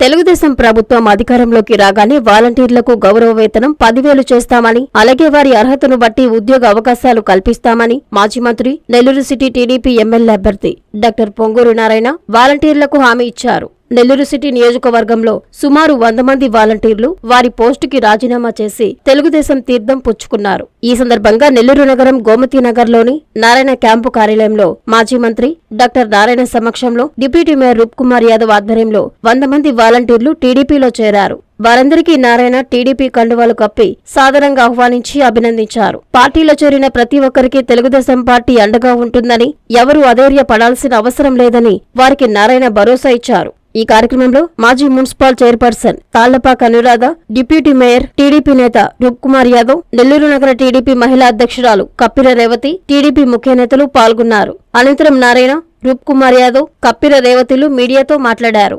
తెలుగుదేశం ప్రభుత్వం అధికారంలోకి రాగానే వాలంటీర్లకు గౌరవ వేతనం పదివేలు చేస్తామని అలాగే వారి అర్హతను బట్టి ఉద్యోగ అవకాశాలు కల్పిస్తామని మాజీ మంత్రి నెల్లూరు సిటీ టీడీపీ ఎమ్మెల్యే అభ్యర్థి డాక్టర్ పొంగూరు నారాయణ వాలంటీర్లకు హామీ ఇచ్చారు. నెల్లూరు సిటీ నియోజకవర్గంలో సుమారు వంద మంది వాలంటీర్లు వారి పోస్టుకి రాజీనామా చేసి తెలుగుదేశం తీర్థం పుచ్చుకున్నారు. ఈ సందర్భంగా నెల్లూరు నగరం గోమతి నగర్లోని నారాయణ క్యాంపు కార్యాలయంలో మాజీ మంత్రి డాక్టర్ నారాయణ సమక్షంలో డిప్యూటీ మేయర్ రూప్ కుమార్ యాదవ్ ఆధ్వర్యంలో వంద మంది వాలంటీర్లు టీడీపీలో చేరారు. వారందరికీ నారాయణ టీడీపీ కండువాలు కప్పి సాదరంగా ఆహ్వానించి అభినందించారు. పార్టీలో చేరిన ప్రతి ఒక్కరికి తెలుగుదేశం పార్టీ అండగా ఉంటుందని ఎవరూ అధైర్య పడాల్సిన అవసరం లేదని వారికి నారాయణ భరోసా ఇచ్చారు. ఈ కార్యక్రమంలో మాజీ municipal chairperson Tallapaka Anuradha deputy mayor TDP నేత రూప్ కుమార్ యాదవ్ నెల్లూరు నగర టీడీపీ మహిళా అధ్యక్షురాలు కప్పిర రేవతి టీడీపీ ముఖ్య నేతలు పాల్గొన్నారు. అనంతరం నారాయణ రూప్కుమార్ యాదవ్ కప్పిర రేవతిలు మీడియాతో మాట్లాడారు.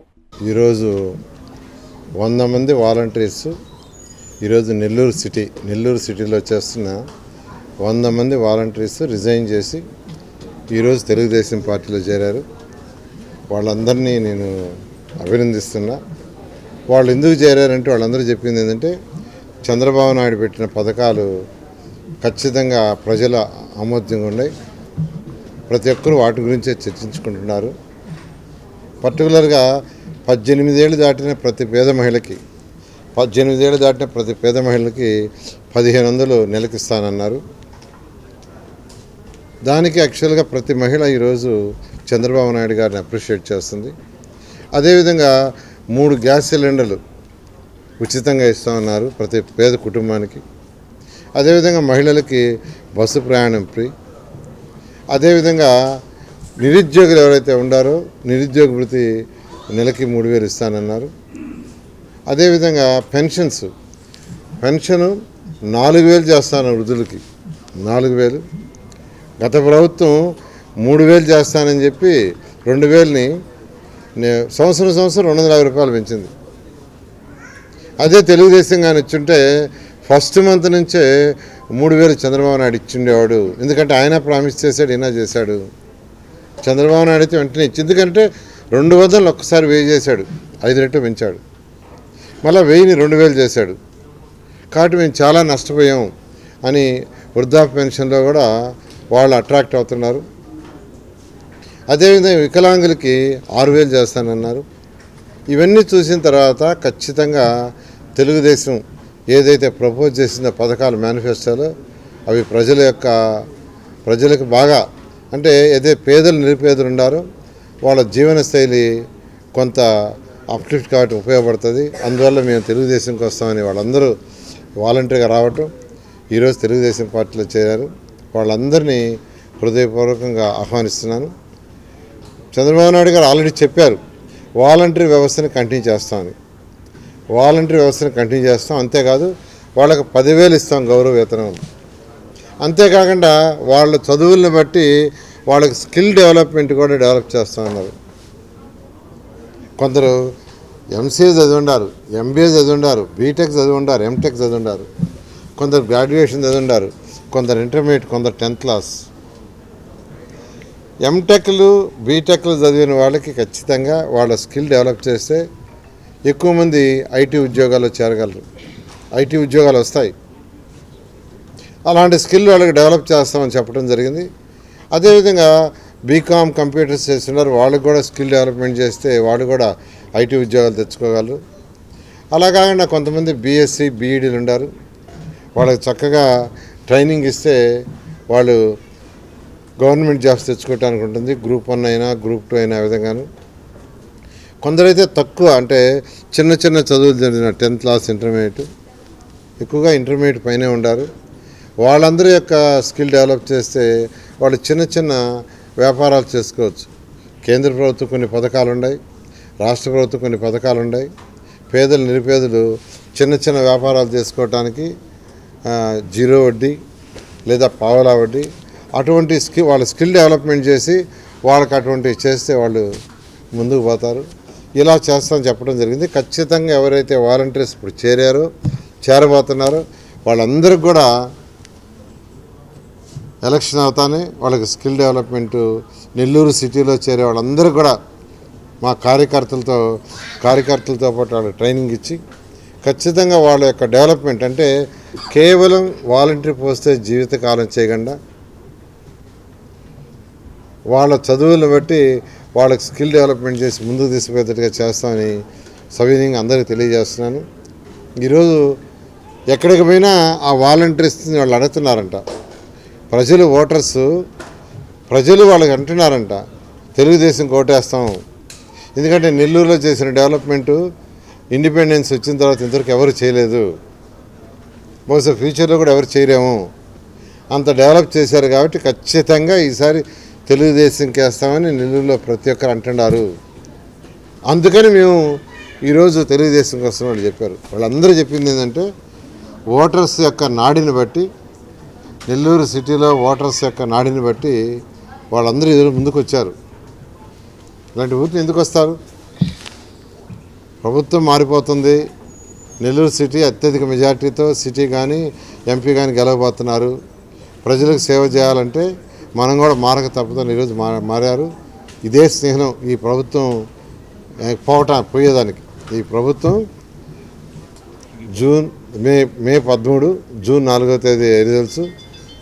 ఈరోజు వంద మంది వాలంటీర్స్ ఈరోజు నెల్లూరు సిటీ నెల్లూరు సిటీలో చేస్తున్న వంద మంది వాలంటీర్స్ రిజైన్ చేసి ఈరోజు తెలుగుదేశం పార్టీలో చేరారు. వాళ్ళందరినీ నేను అభినందిస్తున్నా. వాళ్ళు ఎందుకు చేరారంటే వాళ్ళందరూ చెప్పింది ఏంటంటే చంద్రబాబు నాయుడు పెట్టిన పథకాలు ఖచ్చితంగా ప్రజల ఆమోద్యంగా ఉన్నాయి. ప్రతి ఒక్కరూ వాటి గురించే చర్చించుకుంటున్నారు. పర్టికులర్గా పద్దెనిమిదేళ్ళు దాటిన ప్రతి పేద మహిళకి పద్దెనిమిదేళ్ళు దాటిన ప్రతి పేద మహిళకి పదిహేను వందలు నెలకిస్తానన్నారు. దానికి యాక్చువల్గా ప్రతి మహిళ ఈరోజు చంద్రబాబు నాయుడు గారిని అప్రిషియేట్ చేస్తుంది. అదేవిధంగా మూడు గ్యాస్ సిలిండర్లు ఉచితంగా ఇస్తామన్నారు ప్రతి పేద కుటుంబానికి. అదేవిధంగా మహిళలకి బస్సు ప్రయాణం ఫ్రీ. అదేవిధంగా నిరుద్యోగులు ఎవరైతే ఉండారో నిరుద్యోగ వృత్తి నెలకి మూడు వేలు ఇస్తానన్నారు. అదేవిధంగా పెన్షన్స్. పెన్షను నాలుగు వేలు చేస్తాను వృద్ధులకి. నాలుగు వేలు. గత ప్రభుత్వం మూడు వేలు చేస్తానని చెప్పి రెండు వేలని సంవత్సరం సంవత్సరం రెండు వందల యాభై రూపాయలు పెంచింది. అదే తెలుగుదేశం కానీ ఇచ్చుంటే ఫస్ట్ మంత్ నుంచే మూడు వేలు చంద్రబాబు నాయుడు ఇచ్చిండేవాడు. ఎందుకంటే ఆయన ప్రామిస్ చేశాడు ఈయన చేశాడు. చంద్రబాబు నాయుడు అయితే వెంటనే ఇచ్చి ఎందుకంటే రెండు వందలు ఒక్కసారి వెయ్యి చేశాడు. ఐదు రెట్లు పెంచాడు. మళ్ళీ వెయ్యిని రెండు వేలు చేశాడు. కాబట్టి మేము చాలా నష్టపోయాం అని వృద్ధాప్య పెన్షన్లో కూడా వాళ్ళు అట్రాక్ట్ అవుతున్నారు. అదేవిధంగా వికలాంగులకి ఆరు వేలు చేస్తానన్నారు. ఇవన్నీ చూసిన తర్వాత ఖచ్చితంగా తెలుగుదేశం ఏదైతే ప్రపోజ్ చేసిందో పథకాలు మేనిఫెస్టోలో అవి ప్రజల యొక్క ప్రజలకు బాగా అంటే ఏదైతే పేదలు నిరుపేదలు ఉన్నారో వాళ్ళ జీవన శైలి కొంత అప్లిఫ్ట్ కాబట్టి ఉపయోగపడుతుంది. అందువల్ల మేము తెలుగుదేశంకి వస్తామని వాళ్ళందరూ వాలంటీర్గా రావటం. ఈరోజు తెలుగుదేశం పార్టీలో చేరారు. వాళ్ళందరినీ హృదయపూర్వకంగా ఆహ్వానిస్తున్నాను. చంద్రబాబు నాయుడు గారు ఆల్రెడీ చెప్పారు వాలంటరీ వ్యవస్థని కంటిన్యూ చేస్తామని. వాలంటరీ వ్యవస్థను కంటిన్యూ చేస్తాం అంతేకాదు వాళ్ళకి పదివేలు ఇస్తాం గౌరవ వేతనం. అంతేకాకుండా వాళ్ళ చదువులను బట్టి వాళ్ళకి స్కిల్ డెవలప్మెంట్ కూడా డెవలప్ చేస్తామన్నారు కొందరు ఎంసీఏ చదివి ఉండారు ఎంబీఏ చదివిండారు బీటెక్ చదివిండారు ఎంటెక్ చదివిండారు కొందరు గ్రాడ్యుయేషన్ చదివిండారు కొందరు ఇంటర్మీడియట్ కొందరు టెన్త్ క్లాస్. ఎంటెక్లు బీటెక్లు చదివిన వాళ్ళకి ఖచ్చితంగా వాళ్ళ స్కిల్ డెవలప్ చేస్తే ఎక్కువ మంది ఐటీ ఉద్యోగాల్లో చేరగలరు. ఐటీ ఉద్యోగాలు వస్తాయి. అలాంటి స్కిల్ వాళ్ళకి డెవలప్ చేస్తామని చెప్పడం జరిగింది. అదేవిధంగా బీకామ్ కంప్యూటర్స్ చేస్తున్నారు. వాళ్ళకి కూడా స్కిల్ డెవలప్మెంట్ చేస్తే వాళ్ళు కూడా ఐటీ ఉద్యోగాలు తెచ్చుకోగలరు. అలా కాకుండా కొంతమంది బీఎస్సీ బీఈడీలు ఉన్నారు. వాళ్ళకి చక్కగా ట్రైనింగ్ ఇస్తే వాళ్ళు గవర్నమెంట్ జాబ్స్ తెచ్చుకోవటానికి ఉంటుంది. గ్రూప్ వన్ అయినా గ్రూప్ టూ అయినా విధంగాను. కొందరైతే తక్కువ అంటే చిన్న చిన్న చదువులు జరిగిన టెన్త్ క్లాస్ ఇంటర్మీడియట్ ఎక్కువగా ఇంటర్మీడియట్ పైనే ఉండారు. వాళ్ళందరి యొక్క స్కిల్ డెవలప్ చేస్తే వాళ్ళు చిన్న చిన్న వ్యాపారాలు చేసుకోవచ్చు. కేంద్ర ప్రభుత్వం కొన్ని పథకాలు ఉన్నాయి రాష్ట్ర ప్రభుత్వం కొన్ని పథకాలు ఉన్నాయి పేదలు నిరుపేదలు చిన్న చిన్న వ్యాపారాలు చేసుకోవటానికి జీరో వడ్డీ లేదా పావలా వడ్డీ అటువంటి స్కిల్ వాళ్ళ స్కిల్ డెవలప్మెంట్ చేసి వాళ్ళకి అటువంటి చేస్తే వాళ్ళు ముందుకు పోతారు. ఇలా చేస్తామని చెప్పడం జరిగింది. ఖచ్చితంగా ఎవరైతే వాలంటీర్స్ ఇప్పుడు చేరారో చేరబోతున్నారో వాళ్ళందరికీ కూడా ఎలక్షన్ అవుతానే వాళ్ళకి స్కిల్ డెవలప్మెంట్ నెల్లూరు సిటీలో చేరే వాళ్ళందరూ కూడా మా కార్యకర్తలతో కార్యకర్తలతో పాటు వాళ్ళకి ట్రైనింగ్ ఇచ్చి ఖచ్చితంగా వాళ్ళ యొక్క డెవలప్మెంట్ అంటే కేవలం వాలంటీర్ పోస్తే జీవితకాలం చేయకుండా వాళ్ళ చదువులను బట్టి వాళ్ళకి స్కిల్ డెవలప్మెంట్ చేసి ముందుకు తీసుకుపోయేటట్టుగా చేస్తామని సవినీయంగా అందరికీ తెలియజేస్తున్నాను. ఈరోజు ఎక్కడికి పోయినా ఆ వాలంటీర్స్ని వాళ్ళు అడుగుతున్నారంట. ప్రజలు ఓటర్స్ ప్రజలు వాళ్ళకి అంటున్నారంట. తెలుగుదేశం కోటేస్తాం. ఎందుకంటే నెల్లూరులో చేసిన డెవలప్మెంటు ఇండిపెండెన్స్ వచ్చిన తర్వాత ఇంతవరకు ఎవరు చేయలేదు. బహుశా ఫ్యూచర్లో కూడా ఎవరు చేయలేము అంత డెవలప్ చేశారు కాబట్టి ఖచ్చితంగా ఈసారి తెలుగుదేశంకి వేస్తామని నెల్లూరులో ప్రతి ఒక్కరు అంటున్నారు. అందుకని మేము ఈరోజు తెలుగుదేశంకి వాళ్ళు చెప్పారు. వాళ్ళందరూ చెప్పింది ఏంటంటే ఓటర్స్ యొక్క నాడిని బట్టి నెల్లూరు సిటీలో ఓటర్స్ యొక్క నాడిని బట్టి వాళ్ళందరూ ఎదురు ముందుకు వచ్చారు ఇలాంటి ఊరికి ఎందుకు వస్తారు? ప్రభుత్వం మారిపోతుంది. నెల్లూరు సిటీ అత్యధిక మెజార్టీతో సిటీ కానీ ఎంపీ కానీ గెలవబోతున్నారు. ప్రజలకు సేవ చేయాలంటే మనం కూడా మారక తప్పదని ఈరోజు మారారు. ఇదే స్నేహం ఈ ప్రభుత్వం ఏ, పోవట పోయేదానికి. ఈ ప్రభుత్వం జూన్ మే మే పదమూడు జూన్ నాలుగో తేదీ రిజల్ట్స్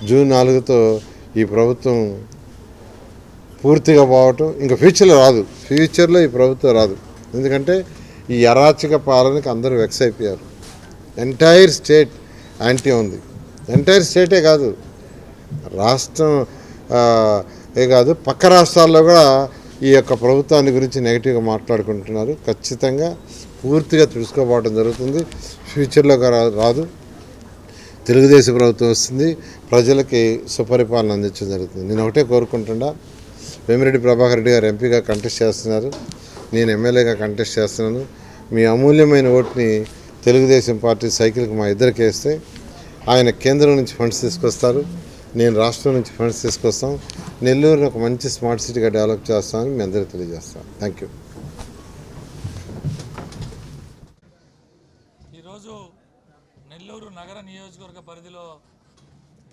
జూన్ నాలుగుతో ఈ ప్రభుత్వం పూర్తిగా పోవటం ఇంకా ఫ్యూచర్లో రాదు. ఫ్యూచర్లో ఈ ప్రభుత్వం రాదు. ఎందుకంటే ఈ అరాచక పాలనకి అందరూ వెక్స్ అయిపోయారు. ఎంటైర్ స్టేట్ యాంటీ ఉంది. ఎంటైర్ స్టేటే కాదు. రాష్ట్రం ఏ కాదు పక్క రాష్ట్రాల్లో కూడా ఈ యొక్క ప్రభుత్వాన్ని గురించి నెగిటివ్గా మాట్లాడుకుంటున్నారు. ఖచ్చితంగా పూర్తిగా తెలుసుకోపోవడం జరుగుతుంది. ఫ్యూచర్లో రా- రాదు. తెలుగుదేశం ప్రభుత్వం వస్తుంది. ప్రజలకి సుపరిపాలన అందించడం జరుగుతుంది. నేను ఒకటే కోరుకుంటున్నా. వేమిరెడ్డి ప్రభాకర్ రెడ్డి గారు ఎంపీగా కంటెస్ట్ చేస్తున్నారు. నేను ఎమ్మెల్యేగా కంటెస్ట్ చేస్తున్నాను. మీ అమూల్యమైన ఓటుని తెలుగుదేశం పార్టీ సైకిల్కి మా ఇద్దరికి వేస్తే ఆయన కేంద్రం నుంచి ఫండ్స్ తీసుకొస్తారు. నేను రాష్ట్రం నుంచి ఫండ్స్ తీసుకొస్తాం. నెల్లూరుని ఒక మంచి స్మార్ట్ సిటీగా డెవలప్ చేస్తామని మీ అందరికీ తెలియజేస్తాను. థ్యాంక్ యూ ఈరోజు నెల్లూరు నగర నియోజకవర్గ పరిధిలో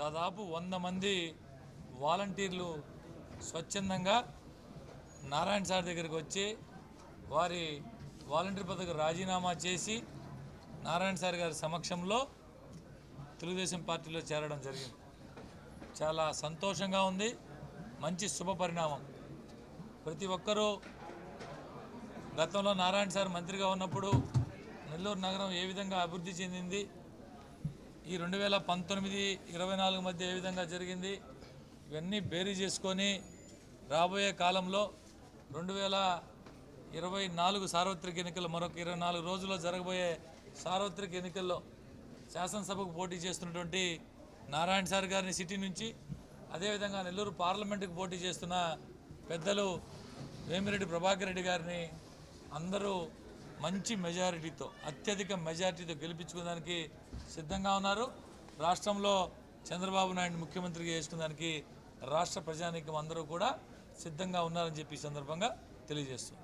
దాదాపు వంద మంది వాలంటీర్లు స్వచ్ఛందంగా నారాయణ సార్ దగ్గరికి వచ్చి వారి వాలంటీర్ పదవికి రాజీనామా చేసి నారాయణ సార్ గారి సమక్షంలో తెలుగుదేశం పార్టీలో చేరడం జరిగింది. చాలా సంతోషంగా ఉంది. మంచి శుభ పరిణామం. ప్రతి ఒక్కరూ గతంలో నారాయణ సార్ మంత్రిగా ఉన్నప్పుడు నెల్లూరు నగరం ఏ విధంగా అభివృద్ధి చెందింది? ఈ రెండు వేల పంతొమ్మిది ఇరవై నాలుగు మధ్య ఏ విధంగా జరిగింది? ఇవన్నీ బేరీ చేసుకొని రాబోయే కాలంలో రెండు వేల ఇరవై నాలుగు సార్వత్రిక ఎన్నికలు మరొక ఇరవై నాలుగు రోజుల్లో జరగబోయే సార్వత్రిక ఎన్నికల్లో శాసనసభకు పోటీ చేస్తున్నటువంటి నారాయణ సార్ గారిని సిటీ నుంచి అదేవిధంగా నెల్లూరు పార్లమెంటుకు పోటీ చేస్తున్న పెద్దలు వేమిరెడ్డి ప్రభాకర్ రెడ్డి గారిని అందరూ మంచి మెజారిటీతో అత్యధిక మెజారిటీతో గెలిపించుకోవడానికి సిద్ధంగా ఉన్నారు. రాష్ట్రంలో చంద్రబాబు నాయుడు ముఖ్యమంత్రిగా చేసుకునేదానికి రాష్ట్ర ప్రజానీకం అందరూ కూడా సిద్ధంగా ఉన్నారని చెప్పి సందర్భంగా తెలియజేస్తుంది